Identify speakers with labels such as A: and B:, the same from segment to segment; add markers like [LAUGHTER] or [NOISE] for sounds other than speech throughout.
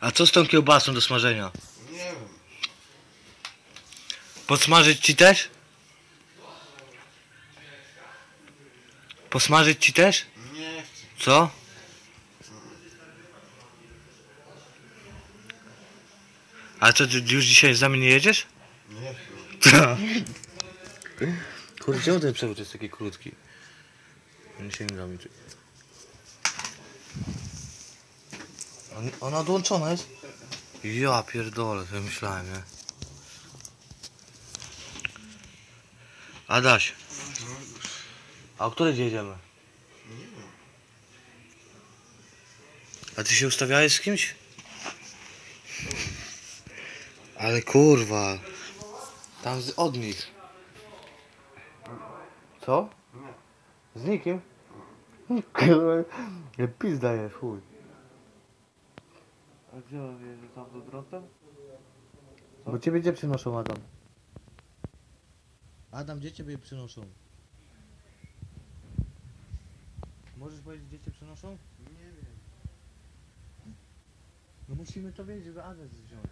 A: A co z tą kiełbasą do smażenia?
B: Nie wiem.
A: Podsmażyć ci też? Posmażyć ci też?
B: Nie chcę.
A: Co? A co, ty już dzisiaj z nami nie jedziesz?
B: Nie chcę.
A: Kurde, czemu ten przewód jest taki krótki? Nie sięga mi tu. On- Ona odłączona jest? Ja pierdolę, to myślałem, nie? Adaś, a o której jedziemy? A ty się ustawiałeś z kimś? Ale kurwa. Tam z, od nich. Co? Z nikim? [LAUGHS] Kurwa, pizda jest, chuj.
C: A gdzie on że tam do drotem?
A: Bo ciebie gdzie przynoszą, Adam? Adam, gdzie ciebie przynoszą? Możesz powiedzieć, gdzie cię przynoszą?
B: Nie wiem.
A: No musimy to wiedzieć, żeby adres wziąć.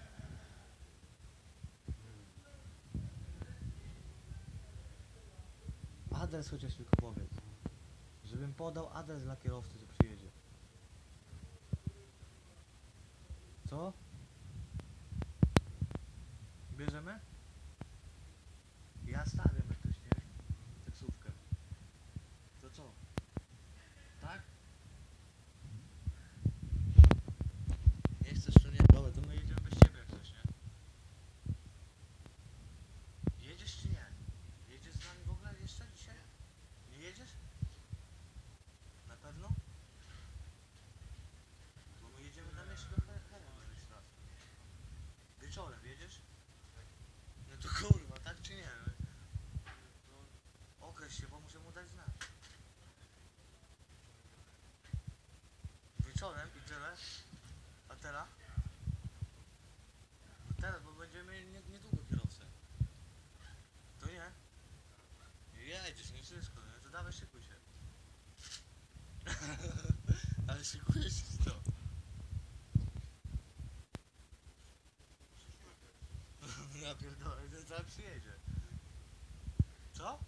A: Adres chociaż tylko powiedz. Żebym podał adres dla kierowcy, co przyjedzie. Co? Bierzemy? Ja stawiam jak ktoś, nie? Taksówkę. To co? Tak? Nie chcesz czy nie? Dobra, to my jedziemy bez ciebie jak coś, nie? Jedziesz czy nie? Jedziesz z nami w ogóle jeszcze dzisiaj? Nie jedziesz? Na pewno? Bo my jedziemy tam jeszcze do Herem jeszcze raz. Wieczorem jedziesz? No to kurwa, tak czy nie? To określ się, bo muszę mu dać znać. Wieczorem i tyle? A teraz? No teraz, bo będziemy mieli nie, niedługo kierowcę. To nie? Jedziesz, nie wszystko, nie? To dawaj szykuj się. Ale szykujesz się z to. Ja pierdolę, to zaraz przyjedzie. Co?